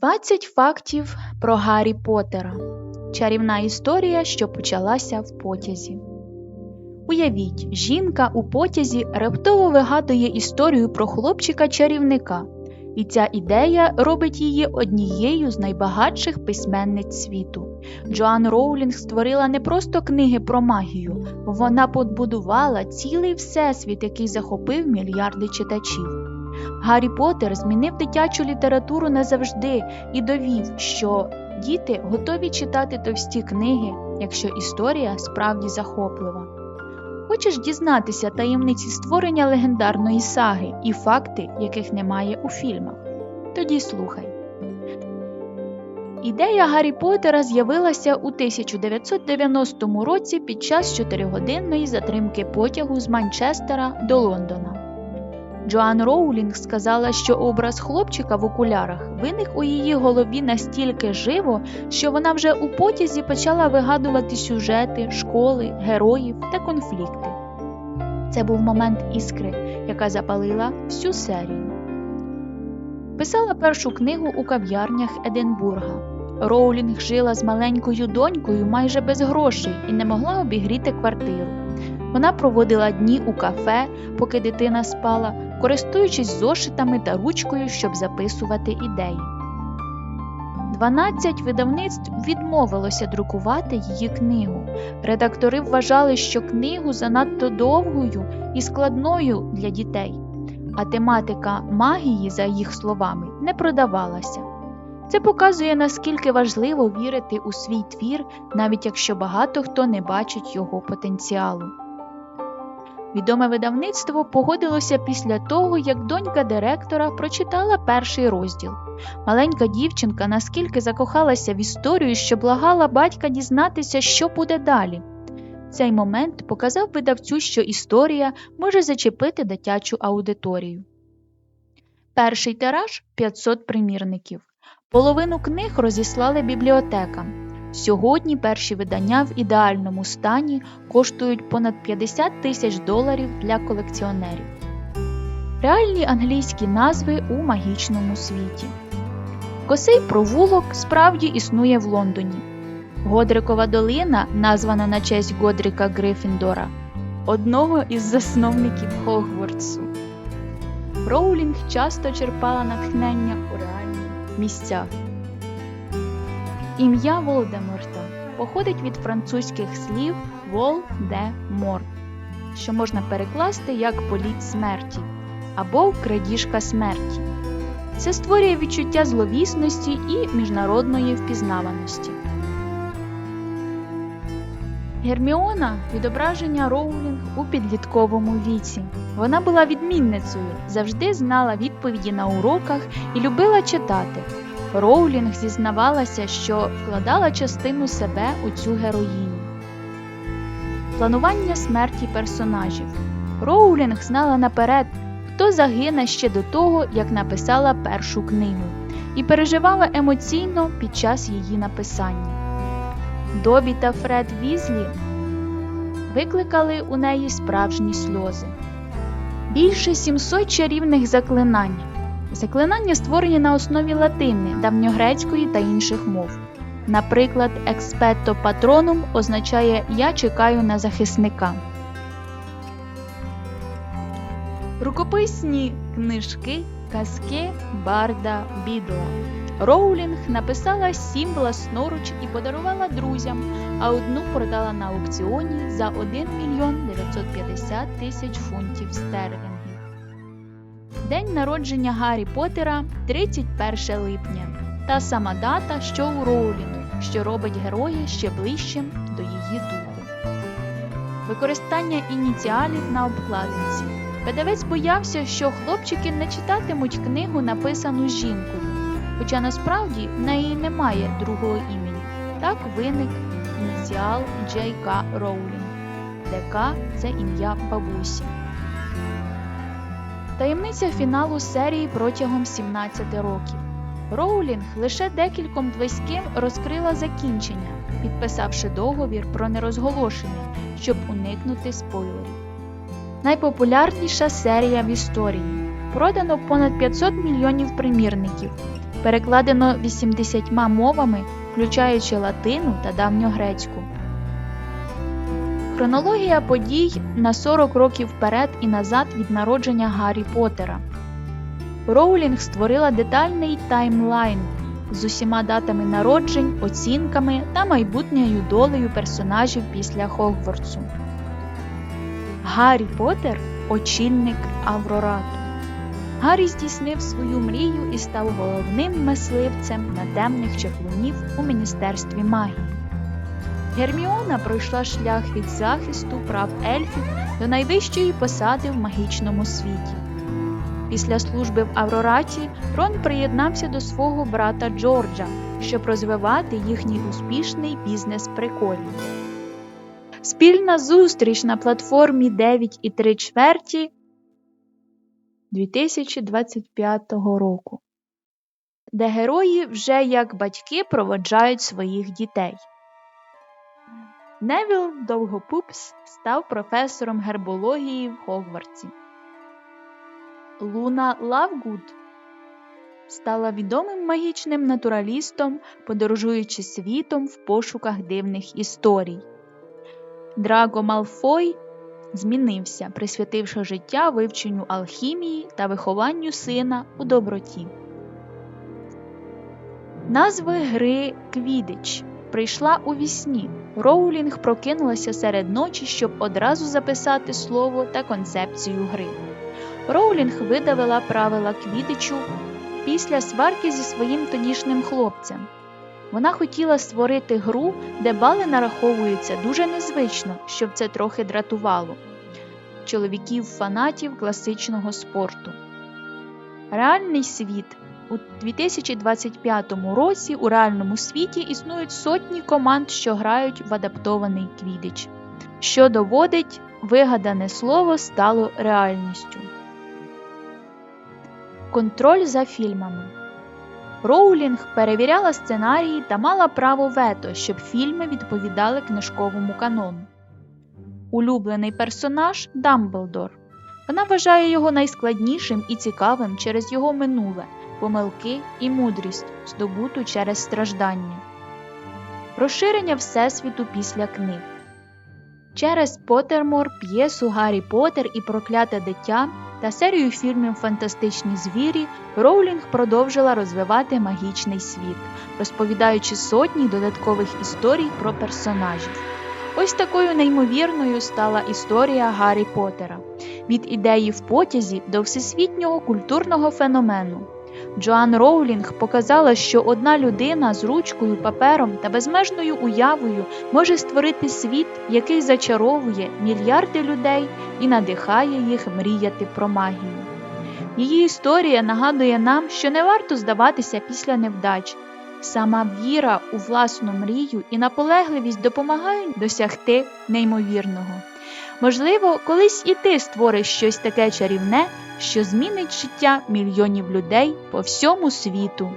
20 фактів про Гаррі Поттера. Чарівна історія, що почалася в потязі. Уявіть, жінка у потязі раптово вигадує історію про хлопчика-чарівника, і ця ідея робить її однією з найбагатших письменниць світу. Джоан Роулінг створила не просто книги про магію, вона побудувала цілий всесвіт, який захопив мільярди читачів. Гаррі Поттер змінив дитячу літературу назавжди і довів, що діти готові читати товсті книги, якщо історія справді захоплива. Хочеш дізнатися таємниці створення легендарної саги і факти, яких немає у фільмах? Тоді слухай. Ідея Гаррі Поттера з'явилася у 1990 році під час чотиригодинної затримки потягу з Манчестера до Лондона. Джоан Роулінг сказала, що образ хлопчика в окулярах виник у її голові настільки живо, що вона вже у потязі почала вигадувати сюжети, школи, героїв та конфлікти. Це був момент іскри, яка запалила всю серію. Писала першу книгу у кав'ярнях Единбурга. Роулінг жила з маленькою донькою майже без грошей і не могла обігріти квартиру. Вона проводила дні у кафе, поки дитина спала, користуючись зошитами та ручкою, щоб записувати ідеї. 12 видавництв відмовилося друкувати її книгу. Редактори вважали, що книгу занадто довгою і складною для дітей, а тематика магії, за їх словами, не продавалася. Це показує, наскільки важливо вірити у свій твір, навіть якщо багато хто не бачить його потенціалу. Відоме видавництво погодилося після того, як донька директора прочитала перший розділ. Маленька дівчинка наскільки закохалася в історію, що благала батька дізнатися, що буде далі. Цей момент показав видавцю, що історія може зачепити дитячу аудиторію. Перший тираж 500 примірників. Половину книг розіслали бібліотекам. Сьогодні перші видання в ідеальному стані коштують понад 50 тисяч доларів для колекціонерів. Реальні англійські назви у магічному світі. Косий провулок справді існує в Лондоні. Годрикова долина, названа на честь Годрика Грифіндора, одного із засновників Хогвартсу. Роулінг часто черпала натхнення у реальних місцях. Ім'я Волдеморта походить від французьких слів Вол де Мор, що можна перекласти як політ смерті або крадіжка смерті. Це створює відчуття зловісності і міжнародної впізнаваності. Герміона відображення Роулінг у підлітковому віці. Вона була відмінницею, завжди знала відповіді на уроках і любила читати. Роулінг зізнавалася, що вкладала частину себе у цю героїню. Планування смерті персонажів. Роулінг знала наперед, хто загине ще до того, як написала першу книгу, і переживала емоційно під час її написання. Добі та Фред Візлі викликали у неї справжні сльози. Більше 700 чарівних заклинань. Заклинання створені на основі латини, давньогрецької та інших мов. Наприклад, експетто патронум означає Я чекаю на захисника. Рукописні книжки, казки Барда Бідо. Роулінг написала сім власноруч і подарувала друзям, а одну продала на аукціоні за 1 мільйон 950 тисяч фунтів стерлінгів. День народження Гаррі Поттера 31 липня. Та сама дата, що у Роулінг, що робить героя ще ближчим до її духу. Використання ініціалів на обкладинці. Видавець боявся, що хлопчики не читатимуть книгу, написану жінкою, хоча насправді в неї немає другого імені. Так виник ініціал Джей К. Роулінг, де це ім'я бабусі. Таємниця фіналу серії протягом 17 років. Роулінг лише декільком близьким розкрила закінчення, підписавши договір про нерозголошення, щоб уникнути спойлерів. Найпопулярніша серія в історії. Продано понад 500 мільйонів примірників. перекладено 80 мовами, включаючи латину та давньогрецьку. Хронологія подій на 40 років вперед і назад від народження Гаррі Поттера. Роулінг створила детальний таймлайн з усіма датами народжень, оцінками та майбутньою долею персонажів після Хогвартсу. Гаррі Поттер – очільник Аврорату. Гаррі здійснив свою мрію і став головним мисливцем на темних чаклунів у Міністерстві магії. Герміона пройшла шлях від захисту прав ельфів до найвищої посади в магічному світі. Після служби в Аврораті Рон приєднався до свого брата Джорджа, щоб розвивати їхній успішний бізнес приколів. Спільна зустріч на платформі 9 і 3 чверті 2025 року, де герої вже як батьки проводжають своїх дітей. Невіл Довгопупс став професором гербології в Хогвартсі. Луна Лавгуд стала відомим магічним натуралістом, подорожуючи світом в пошуках дивних історій. Драго Малфой змінився, присвятивши життя вивченню алхімії та вихованню сина у доброті. Назви гри Квідич прийшла у вісні. Роулінг прокинулася серед ночі, щоб одразу записати слово та концепцію гри. Роулінг видавила правила квідичу після сварки зі своїм тодішнім хлопцем. Вона хотіла створити гру, де бали нараховуються дуже незвично, щоб це трохи дратувало чоловіків-фанатів класичного спорту. Реальний світ у 2025 році у реальному світі існують сотні команд, що грають в адаптований квідич, що доводить вигадане слово стало реальністю. Контроль за фільмами. Роулінг перевіряла сценарії та мала право вето, щоб фільми відповідали книжковому канону. Улюблений персонаж Дамблдор. Вона вважає його найскладнішим і цікавим через його минуле, помилки і мудрість, здобуту через страждання. Розширення Всесвіту після книг. Через Поттермор, п'єсу Гаррі Поттер і Прокляте дитя та серію фільмів Фантастичні звірі Роулінг продовжила розвивати магічний світ, розповідаючи сотні додаткових історій про персонажів. Ось такою неймовірною стала історія Гаррі Поттера від ідеї в потязі до всесвітнього культурного феномену. Джоан Роулінг показала, що одна людина з ручкою, папером та безмежною уявою може створити світ, який зачаровує мільярди людей і надихає їх мріяти про магію. Її історія нагадує нам, що не варто здаватися після невдач. Сама віра у власну мрію і наполегливість допомагають досягти неймовірного. Можливо, колись і ти створиш щось таке чарівне, що змінить життя мільйонів людей по всьому світу.